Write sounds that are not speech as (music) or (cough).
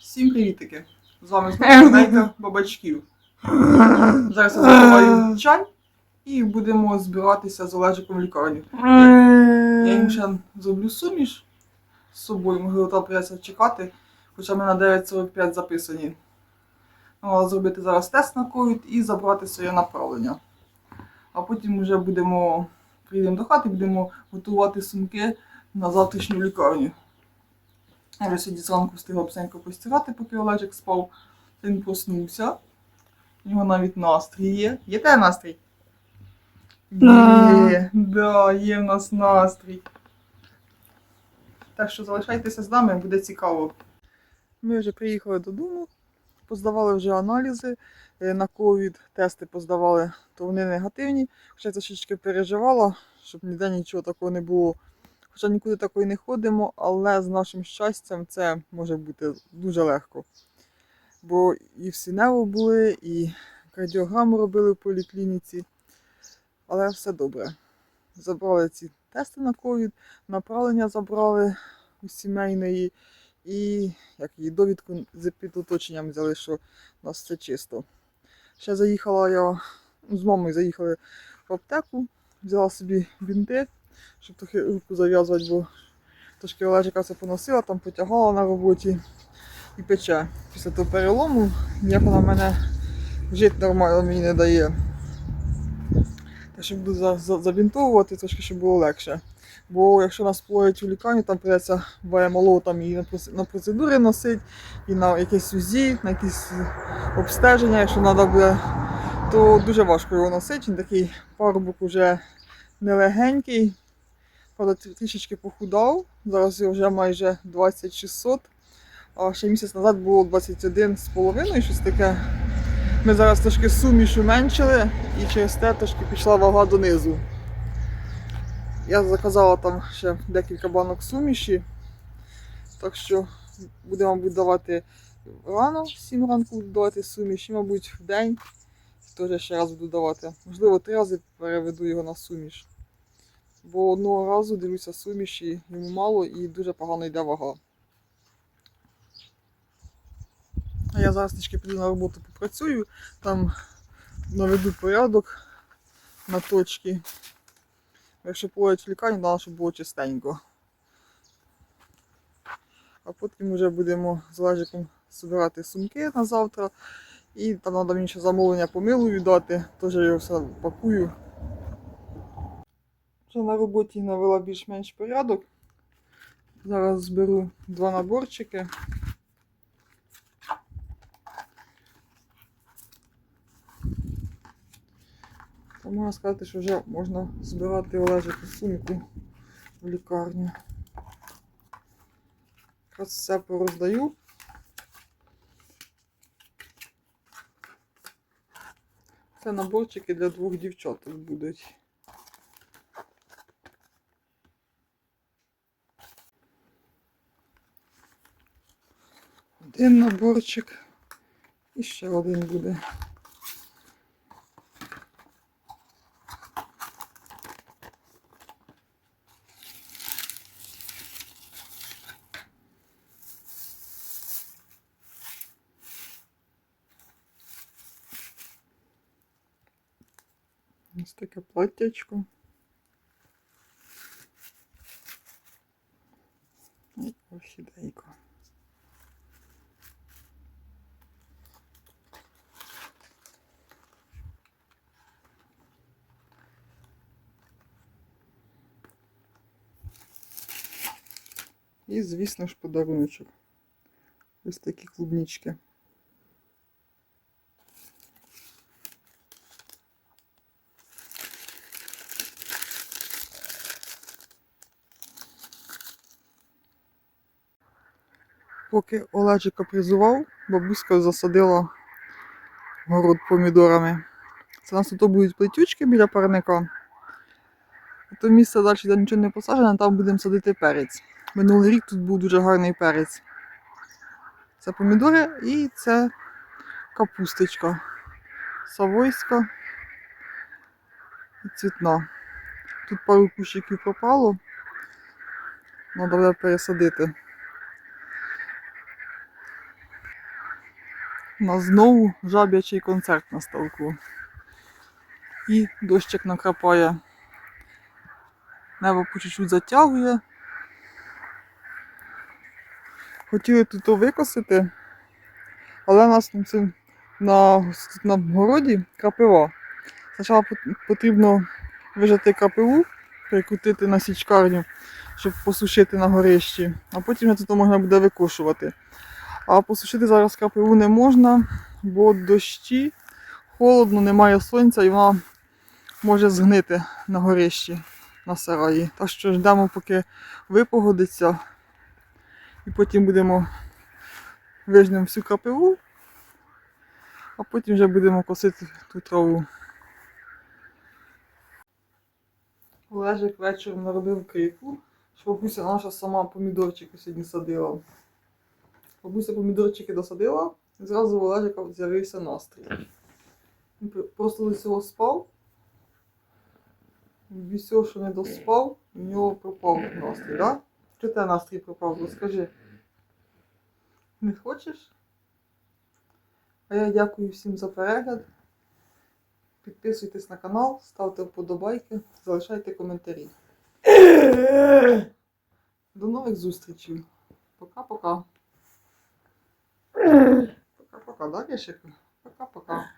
Всім привітики! З вами знову (laughs) Нейка Бабачків. Зараз я закриваю чай і будемо збиратися з Олежиком в лікарню. Я їм ще зроблю суміш з собою, можливо, там придеться чекати, хоча ми на 9.45 записані. Ну, але зробити зараз тест на ковід і забрати своє направлення. А потім вже будемо, прийдемо до хати, будемо готувати сумки на завтрашню лікарню. Я сьогодні зранку встигла псенько постирати, поки Олежик спав. Він проснувся. У нього навіть настрій є. Є те настрій? Є, да, є в нас настрій. Так що залишайтеся з нами, буде цікаво. Ми вже приїхали додому, поздавали вже аналізи е, на ковід, тести поздавали, то вони негативні. Хоча я трошечки переживала, щоб ніде нічого такого не було. Хоча нікуди такої не ходимо, але з нашим щастям це може бути дуже легко. Бо і в Сінево були, і кардіограму робили в поліклініці. Але все добре. Забрали ці тести на ковід, направлення забрали у сімейної і як її довідку з підоточенням взяли, що у нас все чисто. Ще заїхала я ну, з мамою заїхали в аптеку, взяла собі бінти, щоб трохи руку зав'язувати, бо трошки Олежика це поносила, там потягала на роботі і пече. Після того перелому ніяк вона мене жити нормально мені не дає. Так що буду за- за- забінтовувати, трошки, щоб було легше. Бо якщо нас поїдуть у лікарню, там придеться мало там і на процедури носити, і на якесь УЗІ, на якісь обстеження, якщо треба буде, то дуже важко його носити. Він такий парубок уже нелегенький. Правда, трішечки похудав. Зараз його вже майже 2600. А ще місяць назад було 21 з щось таке. Ми зараз трошки суміш уменшили і через те трошки пішла вага донизу. Я заказала там ще декілька банок суміші. Так що будемо мабуть, давати рано, в 7 ранку буду давати суміш, і, мабуть, в день теж ще раз буду давати. Можливо, три рази переведу його на суміш. Бо одного разу дивлюся суміші, йому мало і дуже погано йде вага. А я зараз трішки піду на роботу попрацюю, там наведу порядок на точки. Якщо поїдуть в лікарню, треба, щоб було чистенько. А потім вже будемо з Лежиком збирати сумки на завтра. І там треба мені ще замовлення по милу віддати, теж я його все пакую. Вже на роботі навела більш-менш порядок. Зараз зберу два наборчики. Та можна сказати, що вже можна збирати Олежику сумку в лікарню. Якраз все пороздаю. Це наборчики для двох дівчаток будуть. Один наборчик і ще один буде. Ось таке платтячко. І орхідейка. І, звісно ж, подаруночок. Ось такі клубнички. Поки Олежика призував, бабуська засадила город помідорами. Це нас тут будуть плетючки біля парника. А то місце далі, де нічого не посаджено, там будемо садити перець. Минулий рік тут був дуже гарний перець. Це помідори і це капусточка. Савойська і цвітна. Тут пару кущиків пропало. Треба буде пересадити. У нас знову жаб'ячий концерт на ставку. І дощик накрапає. Небо по чуть-чуть затягує. Хотіли тут викосити, але у нас це на, на городі крапива. Спочатку потрібно вижати крапиву, прикрутити на січкарню, щоб посушити на горищі, а потім вже можна буде викошувати. А посушити зараз крапиву не можна, бо дощі, холодно, немає сонця і вона може згнити на горищі на сараї. Так що ждемо, поки випогодиться, і потім будемо вижнемо всю крапиву, а потім вже будемо косити ту траву. Олежик вечором наробив крику, що бабуся наша сама помідорчики сьогодні садила. Бабуся помідорчики досадила, і зразу у Олежика з'явився настрій. Він просто до цього спав. Від всього, що не доспав, у нього пропав настрій? Да? Чи те настрій пропав? Розкажи. Не хочеш? А я дякую всім за перегляд. Підписуйтесь на канал, ставте вподобайки, залишайте коментарі. До нових зустрічей. Пока-пока. Пока-пока, да, Кешик? Пока-пока.